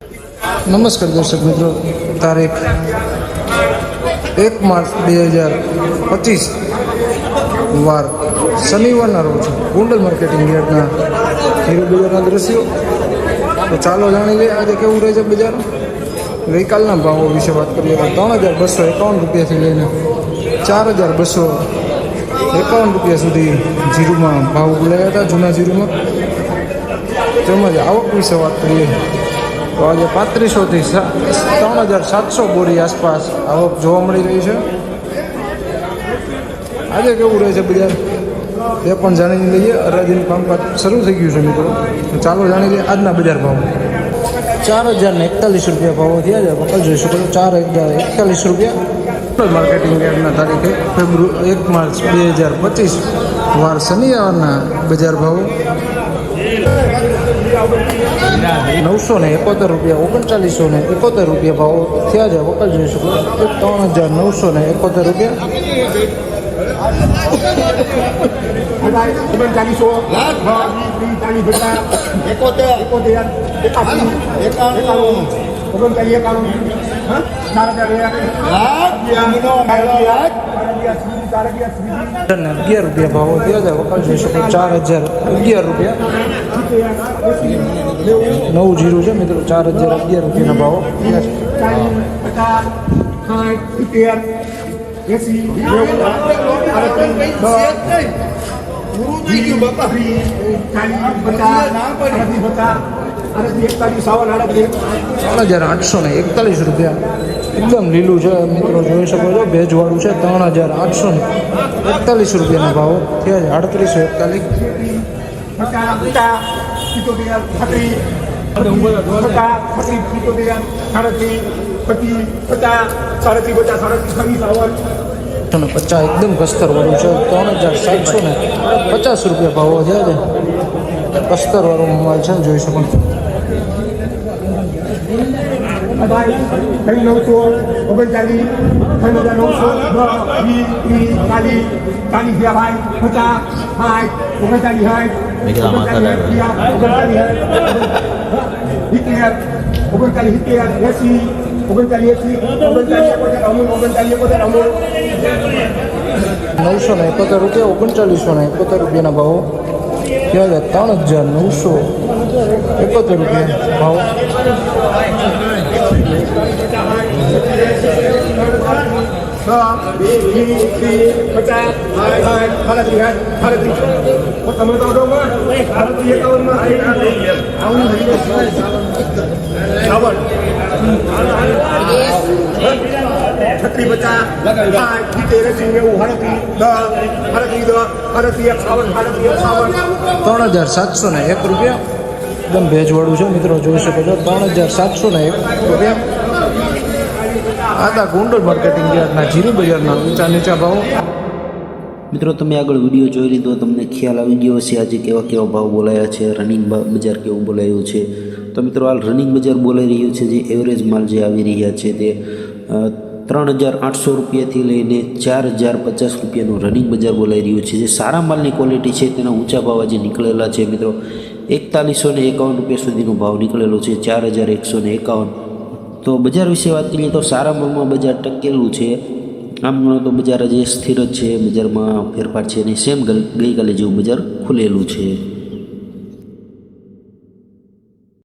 નમસ્કાર દર્શક મિત્રો, તારીખ એક માર્ચ બે હજાર પચીસ વાર શનિવારના રોજ ગુંડલ માર્કેટિંગ યાર્ડના હીરો બજારના દ્રશ્યો. તો ચાલો જાણી લઈએ આજે કેવું રહે છે બજાર. ગઈકાલના ભાવો વિશે વાત કરીએ તો ત્રણ હજાર બસો એકાવન રૂપિયાથી લઈને ચાર હજાર બસો એકાવન રૂપિયા સુધી જીરુમાં ભાવ બોલાયા હતા જૂના જીરુમાં. તેમજ આવક વિશે વાત કરીએ તો આજે પાંત્રીસોથી ત્રણ હજાર સાતસો બોરી આસપાસ આવક જોવા મળી રહી છે. આજે કેવું રહે છે બજાર? એ પણ જાણી લઈએ. અરાજીનું કામકાજ શરૂ થઈ ગયું છે મિત્રો. તો ચાલો જાણી લઈએ આજના બજાર ભાવ. ચાર હજાર ને એકતાલીસ રૂપિયા ભાવો થયા છે. વકલ જોઈ શકો ચાર હજાર એકતાલીસ રૂપિયા. માર્કેટિંગ યાર્ડના તારીખે ફેબ્રુઆરી એક માર્ચ બે હજાર પચીસ. વાર શનિવારના બજાર ભાવો. નવસો ને એકોતેર રૂપિયા ઓગણચાલીસો ને એકોતેર રૂપિયા ભાવ થયા છે. વકલ જોઈ શકો. ત્રણ હજાર નવસો ને એકોતેર રૂપિયા. એકોતેર એકોતેર, એકાસી એકાણું ઓગણચાલીસ એકાણું હા? ચાર હજાર એક લાખ યામનો મેળો લાખ ચાર હજાર સ્વીજી અને અગિયાર રૂપિયા ભાવો થયા છે વકલ જોઈ શકો ચાર હજાર અગિયાર રૂપિયા નવું જીરું છે મિત્રો ચાર હજાર અગિયાર રૂપિયાના ભાવો થયા છે ચાલીસ પચાસ સાઠ સિત્તેર એસી નેવું આડત્રીસ દસ પૂરું થઈ ગયું બાપા ત્રણ હજાર આઠસો ને એકતાલીસ રૂપિયા. એકદમ લીલું છે મિત્રો જોઈ શકો છો ભેજવાળું છે ત્રણ હજાર આઠસો ને એકતાલીસ રૂપિયાના ભાવો. થયા છે આડત્રીસો એકતાલીસ. પચાસ પચાસ એકદમ કસ્તરવાળું છે. ત્રણ હજાર સાતસો ને પચાસ રૂપિયા ભાવો થયા છે. કસ્તરવાળો મોબાઈલ છે જોઈ શકો છો ત્રણ નવસો ઓગણચાલીસ ત્રણ હજાર નવસો દસ વીસ ત્રીસ ચાલીસ ચાલીસ ગયા ભાઈ પચાસ સાઠ ઓગણચાલીસ સાઠ ઓગણચાલીસ સિત્તેર ઓગણચાલીસ સિત્તેર એસી ઓગણચાલીસ એસી ઓગણચાલીસ એકોતેર અમૂલ ઓગણચાલીસ એકોતેર અમૂલ નવસો ને એકોતેર રૂપિયા ઓગણચાલીસો ને એકોતેર રૂપિયાના ભાવો થયા છે ત્રણ હજાર નવસો એકોતેર રૂપિયા. ભાવ? છ વીસ ત્રીસ પચાસ ત્રણ હજાર સાતસો ને એક રૂપિયા. એકદમ ભેજવાળું છે મિત્રો, જોઈ શકો છો. ત્રણ હજાર સાતસો ને એક રૂપિયા. આદા ગોંડલ માર્કેટિંગ યાર્ડના જીરું બજારના ઊંચા નીચા ભાવ. મિત્રો, તમે આગળ વીડિયો જોઈ લીધો તમને ખ્યાલ આવી ગયો હશે આજે કેવા કેવા ભાવ બોલાયા છે રનિંગ બજાર કેવું બોલાયું છે. તો મિત્રો, હાલ રનિંગ બજાર બોલાઈ રહ્યું છે, જે એવરેજ માલ જે આવી રહ્યા છે તે ત્રણ હજાર આઠસો રૂપિયાથી લઈને ચાર હજાર પચાસ રૂપિયાનું રનિંગ બજાર બોલાઈ રહ્યું છે. જે સારા માલની ક્વોલિટી છે, તેના ઊંચા ભાવ આજે નીકળેલા છે, મિત્રો. એકતાલીસો ને એકાવન રૂપિયા સુધીનો ભાવ નીકળેલો છે, ચાર હજાર એકસો ને એકાવન. તો બજાર વિશે વાત કરીએ તો સારા માલમાં બજાર ટકેલું છે. આમ ગણો તો બજાર આજે સ્થિર જ છે, બજારમાં ફેરફાર છે અને સેમ ગઈકાલે જેવું બજાર ખુલેલું છે.